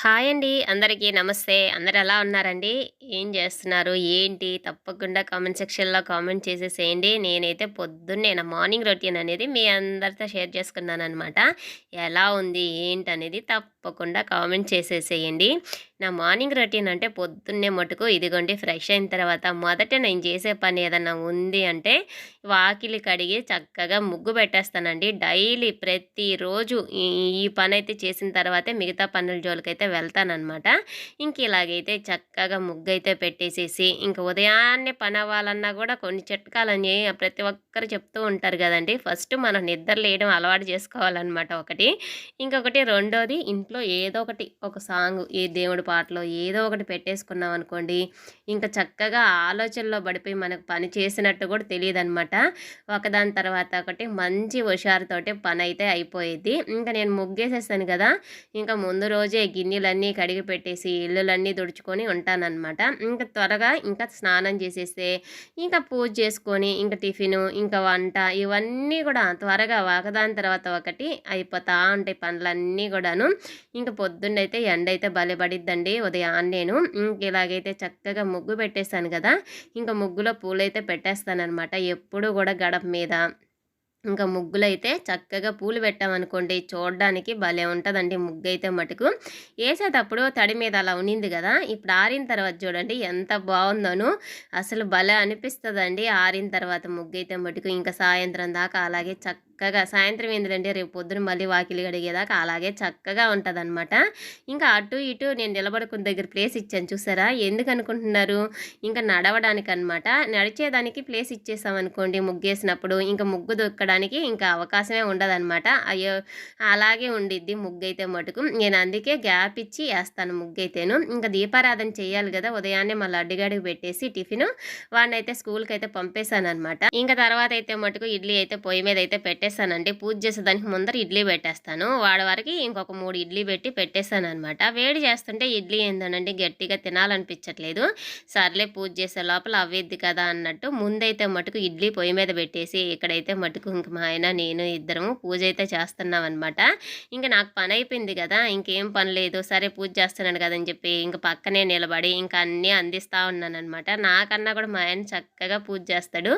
Hi అండి. అందరికీ నమస్తే. అందరు ఎలా ఉన్నారండి? ఏం చేస్తున్నారు? ఏంటి? తప్పకుండా కామెంట్ సెక్షన్లో కామెంట్ చేసేసేయండి. నేనైతే పొద్దున్నే నా మార్నింగ్ రొటీన్ అనేది మీ అందరితో షేర్ చేసుకున్నాను అనమాట ఎలా ఉంది? ఏంటి అనేది తప్పకుండా కామెంట్ చేసేసేయండి. నా మార్నింగ్ రొటీన్ అంటే పొద్దున్నే మటుకు ఇదిగోండి ఫ్రెష్ అయిన తర్వాత మొదట నేను చేసే పని ఏదన్నా ఉంది అంటే వాకిలి కడిగి చక్కగా ముగ్గు పెట్టేస్తానండి. డైలీ ప్రతిరోజు ఈ ఈ పని అయితే చేసిన తర్వాతే మిగతా పనుల జోలికైతే వెళ్తానమాట ఇంక ఇలాగైతే చక్కగా ముగ్గు అయితే పెట్టేసేసి ఇంక ఉదయాన్నే పని అవ్వాలన్నా కూడా కొన్ని చిట్కాలని ప్రతి ఒక్కరు చెప్తూ ఉంటారు కదండి. ఫస్ట్ మనం నిద్ర లేయడం అలవాటు చేసుకోవాలన్నమాట ఒకటి. ఇంకొకటి రెండోది ఇంట్లో ఏదో ఒకటి ఒక సాంగ్ ఏ దేవుడి పాటలో ఏదో ఒకటి పెట్టేసుకున్నాం అనుకోండి ఇంకా చక్కగా ఆలోచనలో పడిపోయి మనకు పని చేసినట్టు కూడా తెలియదు అనమాట ఒకదాని తర్వాత ఒకటి మంచి హుషారుతోటి పని అయితే అయిపోయేది ఇంకా నేను ముగ్గేసేస్తాను కదా ఇంకా ముందు రోజే గిన్నెలన్నీ కడిగి పెట్టేసి ఇల్లులన్నీ తుడుచుకొని ఉంటానన్నమాట. ఇంకా త్వరగా ఇంకా స్నానం చేసేస్తే ఇంకా పూజ చేసుకొని ఇంకా టిఫిను ఇంకా వంట ఇవన్నీ కూడా త్వరగా ఒకదాని తర్వాత ఒకటి అయిపోతా ఉంటాయి పనులన్నీ కూడాను. ఇంకా పొద్దున్నైతే ఎండ అయితే భలే అండి ఉదయాన్నేను నేను. ఇలాగైతే చక్కగా ముగ్గు పెట్టేస్తాను కదా. ఇంకా ముగ్గులో పూలైతే పెట్టేస్తానమాట ఎప్పుడు కూడా గడప మీద. ఇంకా ముగ్గులు అయితే చక్కగా పూలు పెట్టామనుకోండి. చూడడానికి భలే ఉంటుందండి ముగ్గు అయితే మటుకు. వేసేటప్పుడు తడి మీద అలా ఉనింది కదా. ఇప్పుడు ఆరిన తర్వాత చూడండి ఎంత బాగుందోను. అసలు భలే అనిపిస్తుందండి ఆరిన తర్వాత ముగ్గు అయితే మటుకు. ఇంకా సాయంత్రం దాకా అలాగే చక్క చక్కగా సాయంత్రం ఏంటంటే రేపు పొద్దున మళ్ళీ వాకిలి గడిగేదాకా అలాగే చక్కగా ఉంటుందన్నమాట. ఇంకా అటు ఇటు నేను నిలబడుకున్న దగ్గర ప్లేస్ ఇచ్చాను చూసారా? ఎందుకు అనుకుంటున్నారు? ఇంకా నడవడానికి అనమాట నడిచేదానికి ప్లేస్ ఇచ్చేసామనుకోండి ముగ్గేసినప్పుడు ఇంకా ముగ్గు దొక్కడానికి ఇంకా అవకాశమే ఉండదన్నమాట. అయ్యో అలాగే ఉండిద్ది ముగ్గు అయితే మటుకు. నేను అందుకే గ్యాప్ ఇచ్చి వేస్తాను ముగ్గు అయితేను ఇంకా దీపారాధన చేయాలి కదా ఉదయాన్నే మళ్ళీ అడ్డుగాడికి పెట్టేసి టిఫిన్ వాడిని అయితే స్కూల్కి అయితే పంపేశాను అనమాట ఇంకా తర్వాత అయితే మటుకు ఇడ్లీ అయితే పొయ్యి మీద అయితే పెట్టేసి పెట్టేశానండి పూజ చేసేదానికి ముందర ఇడ్లీ పెట్టేస్తాను. వాడి వరకు ఇంకొక మూడు ఇడ్లీ పెట్టి పెట్టేస్తాను అనమాట వేడి చేస్తుంటే ఇడ్లీ ఏందనండి గట్టిగా తినాలనిపించట్లేదు. సర్లే పూజ చేసే లోపల అవ్వేద్ది కదా అన్నట్టు ముందైతే మటుకు ఇడ్లీ పొయ్యి మీద పెట్టేసి ఇక్కడైతే మటుకు ఇంక మా ఆయన నేను ఇద్దరము పూజ అయితే చేస్తున్నాం అనమాట ఇంకా నాకు పని అయిపోయింది కదా ఇంకేం పని లేదు. సరే పూజ చేస్తున్నాడు కదని చెప్పి ఇంక పక్కనే నిలబడి ఇంకా అన్నీ అందిస్తూ ఉన్నానమాట నాకన్నా కూడా మా ఆయన చక్కగా పూజ చేస్తాడు.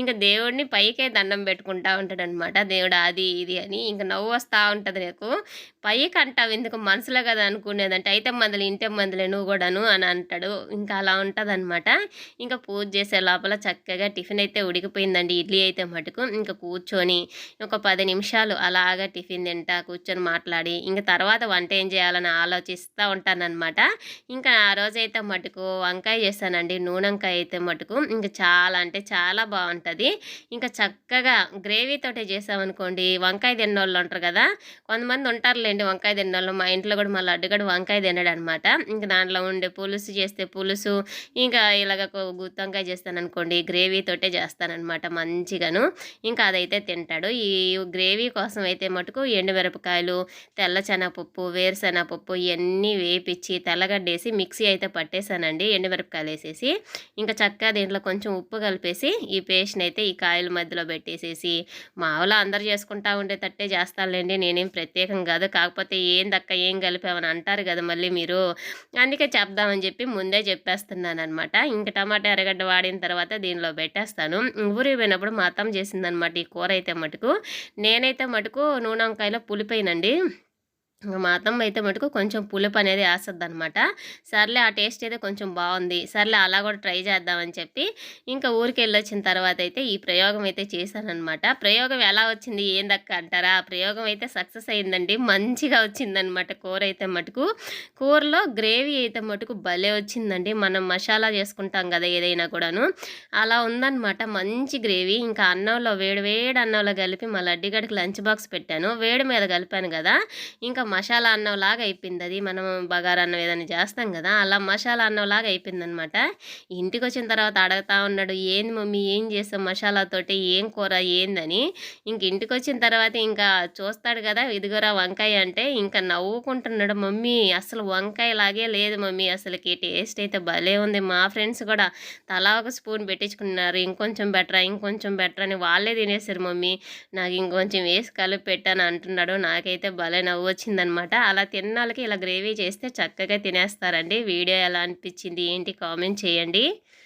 ఇంకా దేవుడిని పైకే దండం పెట్టుకుంటా ఉంటాడు అనమాట దేవుడు అది ఇది అని ఇంకా నవ్వు వస్తూ ఉంటుంది నాకు. పైకి అంటావు ఎందుకు మనసులో కదా అనుకునేదంటే అయితే మందులు ఇంటే మందులే నువ్వు కూడాను అని అంటాడు. ఇంకా అలా ఉంటుంది అనమాట ఇంకా పూజ చేసే లోపల చక్కగా టిఫిన్ అయితే ఉడికిపోయిందండి. ఇడ్లీ అయితే మటుకు. ఇంకా కూర్చొని ఒక పది నిమిషాలు అలాగా టిఫిన్ తింటా కూర్చొని మాట్లాడి ఇంకా తర్వాత వంట ఏం చేయాలని ఆలోచిస్తూ ఉంటానన్నమాట. ఇంకా ఆ రోజైతే మటుకు వంకాయ చేస్తానండి నూనెంకాయ అయితే మటుకు. ఇంకా చాలా అంటే చాలా బాగుంటుంది. ఇంకా చక్కగా గ్రేవీతోటే చేసామనుకోండి వంకాయ తిన్నోళ్ళు ఉంటారు కదా కొంతమంది ఉంటారులేండి వంకాయ తిన్నోళ్ళు. మా ఇంట్లో కూడా మళ్ళీ అడ్డుగడు వంకాయ తినడు అనమాట ఇంకా దాంట్లో ఉండే పులుసు చేస్తే పులుసు ఇంకా ఇలాగ గుత్తంకాయ చేస్తాను అనుకోండి గ్రేవీతోటే చేస్తానమాట మంచిగాను. ఇంకా అదైతే తింటాడు. ఈ గ్రేవీ కోసం అయితే మటుకు ఎండుమిరపకాయలు తెల్ల శనగపప్పు వేరుశనగపప్పు ఇవన్నీ వేపించి తెల్లగడ్డేసి మిక్సీ అయితే పట్టేశానండి ఎండుమిరపకాయలు వేసేసి. ఇంకా చక్కగా దీంట్లో కొంచెం ఉప్పు కలిపేసి ఈ పేస్ట్ని అయితే ఈ కాయల మధ్యలో పెట్టేసేసి మామూలు అందరు చేసుకుంటా ఉండేటట్టే చేస్తానులేండి. నేనేం ప్రత్యేకం కాదు. కాకపోతే ఏం దక్క ఏం కలిపామని అంటారు కదా మళ్ళీ మీరు. అందుకే చెప్దామని చెప్పి ముందే చెప్పేస్తున్నాను అనమాట ఇంక టమాటా ఎర్రగడ్డ వాడిన తర్వాత దీనిలో పెట్టేస్తాను. ఊరి పోయినప్పుడు మా అత్తం చేసిందనమాట ఈ కూర అయితే మటుకు. నేనైతే మటుకు నూనె వంకాయలో పులిపోయినండి మా అత్తమ్మ అయితే మటుకు కొంచెం పులుపు అనేది వేస్తుంది అనమాట సర్లే ఆ టేస్ట్ అయితే కొంచెం బాగుంది. సర్లే అలా కూడా ట్రై చేద్దామని చెప్పి ఇంకా ఊరికి వెళ్ళొచ్చిన తర్వాత అయితే ఈ ప్రయోగం అయితే చేశానమాట ప్రయోగం ఎలా వచ్చింది ఏందక్క అంటారా? ఆ ప్రయోగం అయితే సక్సెస్ అయిందండి. మంచిగా వచ్చిందనమాట కూర అయితే మటుకు. కూరలో గ్రేవీ అయితే మటుకు భలే వచ్చిందండి. మనం మసాలా చేసుకుంటాం కదా ఏదైనా కూడాను. అలా ఉందన్నమాట. మంచి గ్రేవీ. ఇంకా అన్నంలో వేడి వేడి అన్నంలో కలిపి మా లడ్డిగడికి లంచ్ బాక్స్ పెట్టాను. వేడి మీద కలిపాను కదా. ఇంకా మసాలా అన్నం లాగా అయిపోయింది అది. మనం బగారా అన్నం ఏదైనా చేస్తాం కదా అలా మసాలా అన్నం లాగా అయిపోయింది అనమాట ఇంటికి వచ్చిన తర్వాత అడుగుతా ఉన్నాడు ఏంది మమ్మీ ఏం చేస్తాం మసాలాతోటి ఏం కూర? ఏందని? ఇంక ఇంటికి వచ్చిన తర్వాత ఇంకా చూస్తాడు కదా ఇదిగోరా వంకాయ అంటే ఇంకా నవ్వుకుంటున్నాడు మమ్మీ. అసలు వంకాయ లాగే లేదు మమ్మీ. అసలుకి టేస్ట్ అయితే భలే ఉంది. మా ఫ్రెండ్స్ కూడా తలా ఒక స్పూన్ పెట్టించుకున్నారు. ఇంకొంచెం బెటరా ఇంకొంచెం బెటర్ అని వాళ్ళే తినేసారు మమ్మీ. నాకు ఇంకొంచెం వేసి కలిపి పెట్టాను అంటున్నాడు. నాకైతే భలే నవ్వు వచ్చింది అనమాట అలా తిన్నాళ్ళకి ఇలా గ్రేవీ చేస్తే చక్కగా తినేస్తారండి. వీడియో ఎలా అనిపించింది ఏంటి కామెంట్ చేయండి.